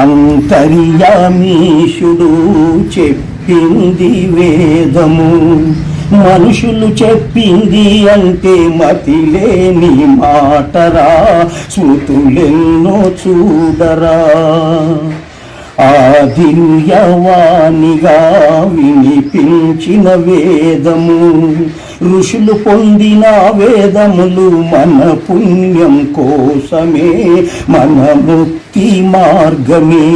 అంతర్యామీషుడు చెప్పింది వేదము. మనుషులు చెప్పింది అంటే మతిలేని మాటరా. స్మృతులెన్నో చూడరా. ఆదిల్యవాణిగా వినిపించిన వేదము. ఋషులు పొందిన వేదములు మన పుణ్యం కోసమే మన ముక్తి మార్గమే.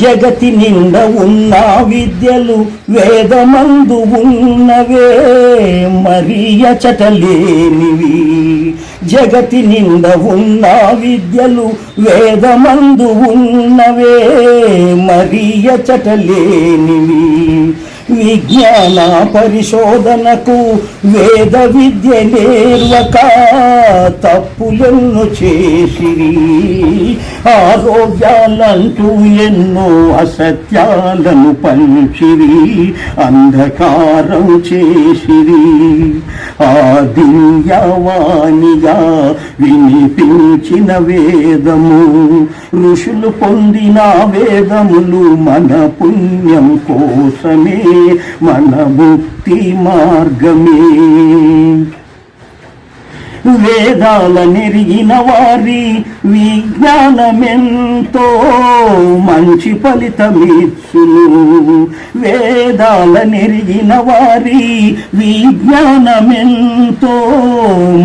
జగతి నిండ ఉన్న విద్యలు వేదమందు ఉన్నవే మరియ చటలేనివి జగతి నిండ ఉన్న విద్యలు వేదమందు ఉన్నవే మరియ చటలేనివి విజ్ఞాన పరిశోధనకు వేద విద్య నేర్వక తప్పులను చేసిరి. ఆరోగ్యాలంటూ ఎన్నో అసత్యాలను పంచిరి. అంధకారం చేసిరి. ఆ దివ్యవాణిగా వినిపించిన వేదము ఋషులు పొందిన వేదములు మన పుణ్యం కోసమే. మన ముక్తి మార్గమే వేదాల నెరిగిన వారి విజ్ఞానమెంతో మంచి ఫలితమిచ్చును. వేదాల నెరిగిన వారి విజ్ఞానమెంతో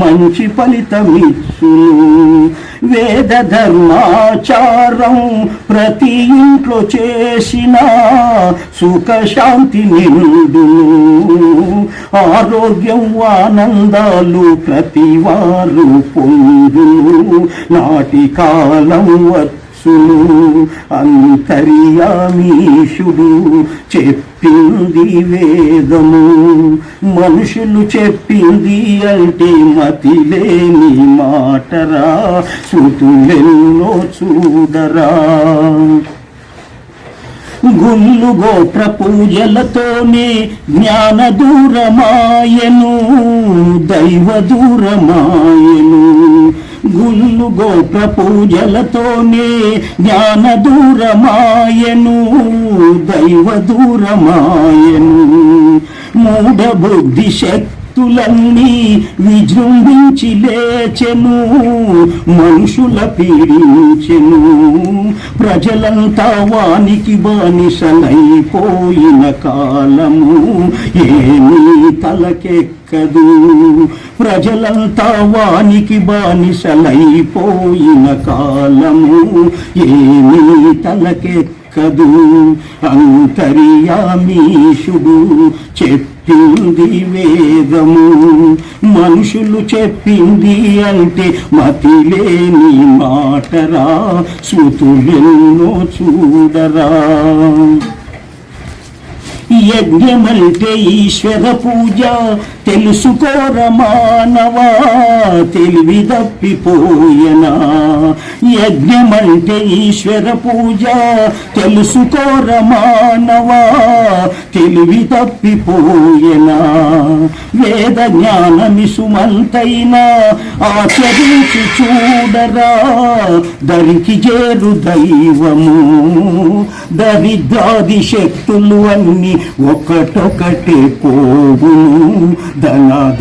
మంచి ఫలితమిచ్చును. వేద ధర్మాచారం ప్రతి ఇంట్లో చేసిన సుఖశాంతి నిండును. ఆరోగ్యం ఆనందాలు ప్రతి మారు పొందును నాటి కాలం వచ్చును అంతర్యామీషుడు చెప్పింది వేదము. మనుషులు చెప్పింది అంటే మతిలేని మాటరా శృతులెన్నో చూడరా. గుళ్ళు గోత్ర పూజలతోనే జ్ఞాన దూరమాయను దైవ దూరమాయను. గుళ్ళు గోత్ర పూజలతోనే జ్ఞాన దూరమాయను దైవ దూరమాయను. మూఢ బుద్ధి శక్తి శక్తులన్నీ విజృంభించి లేచెను మనుషుల పీడించెను. ప్రజలంతా వానికి బానిసలైపోయిన కాలము ఏమీ తలకెక్కదు. ప్రజలంతా వానికి బానిసలైపోయిన కాలము ఏమీ తలకెక్కదు. అంతర్యామీషుడు చెప్పింది వేదము. మనుషులు చెప్పింది అంటే మతిలేని మాటరా. శృతులెన్నో చూడరా. యజ్ఞమంటే ఈశ్వర పూజ తెలుసుకోర మానవా? తెలివి తప్పిపోయనా యజ్ఞమంటే ఈశ్వర పూజ తెలుసుకోర మానవా? తెలివి తప్పిపోయనా వేద జ్ఞానమి సుమంతైనా ఆచరించి చూడరా? దరికి చేరు దైవము. దరిద్రాది శక్తులు అన్ని ఒకటొకటే పోవును. ధన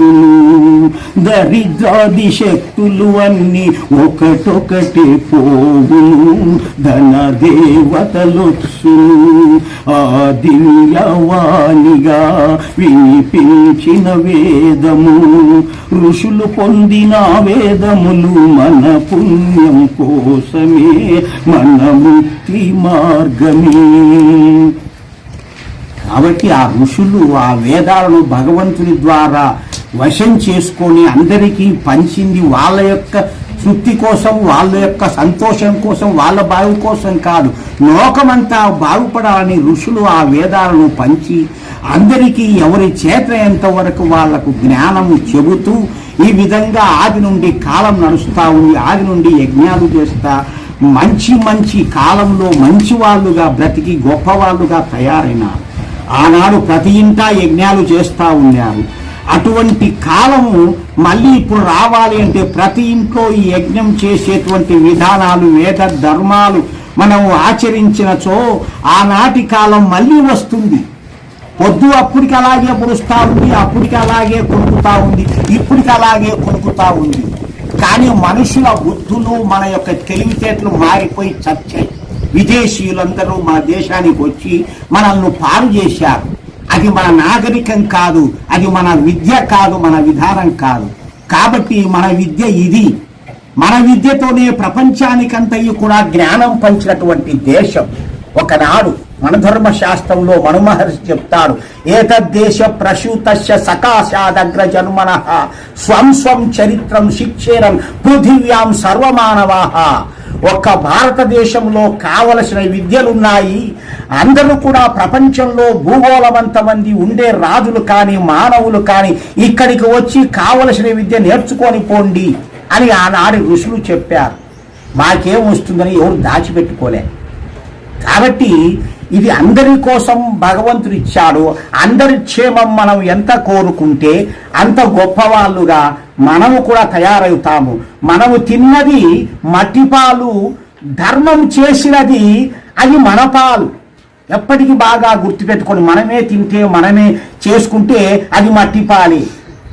మనస్సులు దరిద్రాది శక్తులు అన్ని ఒకటొకటి పోవును. ధన దేవతలొత్సులు ఆ దివ్యవాణిగా వినిపించిన వేదము. ఋషులు పొందిన వేదములు మన పుణ్యం కోసమే మన ముక్తి మార్గమే. కాబట్టి ఆ ఋషులు ఆ వేదాలను భగవంతుని ద్వారా వశం చేసుకొని అందరికీ పంచింది వాళ్ళ యొక్క తృప్తి కోసం వాళ్ళ యొక్క సంతోషం కోసం వాళ్ళ బాగు కోసం కాదు. లోకమంతా బాగుపడాలని ఋషులు ఆ వేదాలను పంచి అందరికీ ఎవరి చేత ఎంతవరకు వాళ్ళకు జ్ఞానము చెబుతూ ఈ విధంగా ఆది నుండి కాలం నడుస్తా ఉంది. ఆది నుండి యజ్ఞాలు చేస్తా మంచి మంచి కాలంలో మంచి వాళ్ళుగా బ్రతికి గొప్పవాళ్ళుగా తయారైనారు. ఆనాడు ప్రతి ఇంటా యజ్ఞాలు చేస్తూ ఉన్నారు. అటువంటి కాలము మళ్ళీ ఇప్పుడు రావాలి అంటే ప్రతి ఇంట్లో ఈ యజ్ఞం చేసేటువంటి విధానాలు వేద ధర్మాలు మనం ఆచరించినచో ఆనాటి కాలం మళ్ళీ వస్తుంది. పొద్దు అప్పటికి అలాగే పొడుస్తూ ఉంది అప్పటికి అలాగే కొనుకుతా ఉంది ఇప్పటికి అలాగే కొనుకుతా ఉంది. కానీ మనుషుల బుద్ధులు మన యొక్క తెలివితేటలు మారిపోయి చచ్చాయి. విదేశీయులందరూ మన దేశానికి వచ్చి మనల్ని పాడు చేశారు. అది మన నాగరికం కాదు అది మన విద్య కాదు మన విధానం కాదు. కాబట్టి మన విద్య ఇది. మన విద్యతోనే ప్రపంచానికంతయు కూడా జ్ఞానం పంచినటువంటి దేశం. ఒకనాడు మన ధర్మశాస్త్రంలో మనుమహర్షి చెప్తాడు ఏతద్దేశ ప్రసూతస్య సకాశాదగ్ర జన్మన స్వం స్వం చరిత్రం శిక్షేరం పృథివ్యాం సర్వమానవాహ ఒక్క భారతదేశంలో కావలసిన విద్యలున్నాయి అందరూ కూడా ప్రపంచంలో భూగోళవంతమంది ఉండే రాజులు కానీ మానవులు కానీ ఇక్కడికి వచ్చి కావలసిన విద్య నేర్చుకొని పోండి అని ఆనాడు ఋషులు చెప్పారు. మాకేం వస్తుందని ఎవరు దాచిపెట్టుకోలే. కాబట్టి ఇది అందరి కోసం భగవంతుడు ఇచ్చాడు. అందరి క్షేమం మనం ఎంత కోరుకుంటే అంత గొప్పవాళ్ళుగా మనము కూడా తయారవుతాము. మనము తిన్నది మట్టిపాలు ధర్మం చేసినది అది మన పాలు ఎప్పటికీ బాగా గుర్తుపెట్టుకొని మనమే తింటే మనమే చేసుకుంటే అది మట్టి పాలి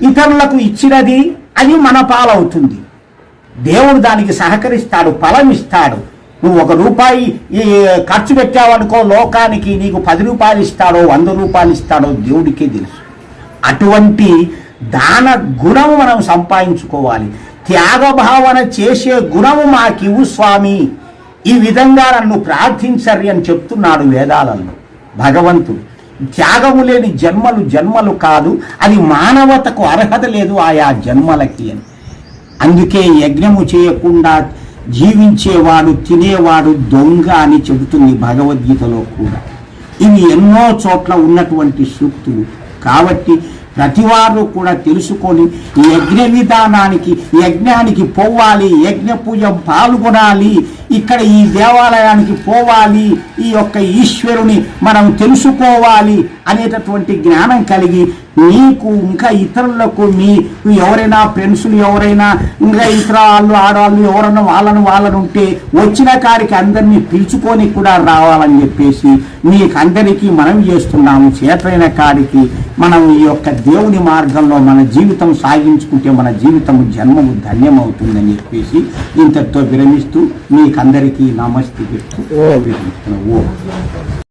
ఇతరులకు ఇచ్చినది అది మన పాలవుతుంది. దేవుడు దానికి సహకరిస్తాడు ఫలం ఇస్తాడు నువ్వు ఒక రూపాయి ఖర్చు పెట్టావనుకో లోకానికి నీకు పది రూపాయలు ఇస్తాడో వంద రూపాయలు ఇస్తాడో దేవుడికే తెలుసు. అటువంటి దాన గుణం మనం సంపాదించుకోవాలి. త్యాగ భావన చేసే గుణము మాకివు స్వామి. ఈ విధంగా నన్ను ప్రార్థించరి అని చెప్తున్నాడు వేదాలలో. భగవంతుడు త్యాగము లేని జన్మలు జన్మలు కాదు అది మానవతకు అర్హత లేదు ఆయా జన్మలకి అని. అందుకే యజ్ఞము చేయకుండా జీవించేవాడు తినేవాడు దొంగ అని చెబుతుంది భగవద్గీతలో కూడా. ఇవి ఎన్నో చోట్ల ఉన్నటువంటి సూక్తులు. కాబట్టి ప్రతివారు కూడా తెలుసుకొని ఈ యజ్ఞ విధానానికి యజ్ఞానికి పోవాలి యజ్ఞ పూజ పాల్గొనాలి ఇక్కడ ఈ దేవాలయానికి పోవాలి ఈ యొక్క ఈశ్వరుని మనం తెలుసుకోవాలి అనేటటువంటి జ్ఞానం కలిగి మీకు ఇంకా ఇతరులకు మీ ఎవరైనా ఫ్రెండ్స్లు ఎవరైనా ఇంకా ఇతర వాళ్ళు ఆడవాళ్ళు ఎవరైనా వాళ్ళను వాళ్ళను ఉంటే వచ్చిన కాడికి అందరినీ పిలుచుకొని కూడా రావాలని చెప్పేసి మీకు అందరికీ మనం చేస్తున్నాము. చేతైన కాడికి మనం ఈ యొక్క దేవుని మార్గంలో మన జీవితం సాగించుకుంటే మన జీవితం జన్మము ధన్యమవుతుందని చెప్పేసి ఇంతటితో విరమిస్తూ మీకు అందరికీ నమస్తే. ఓ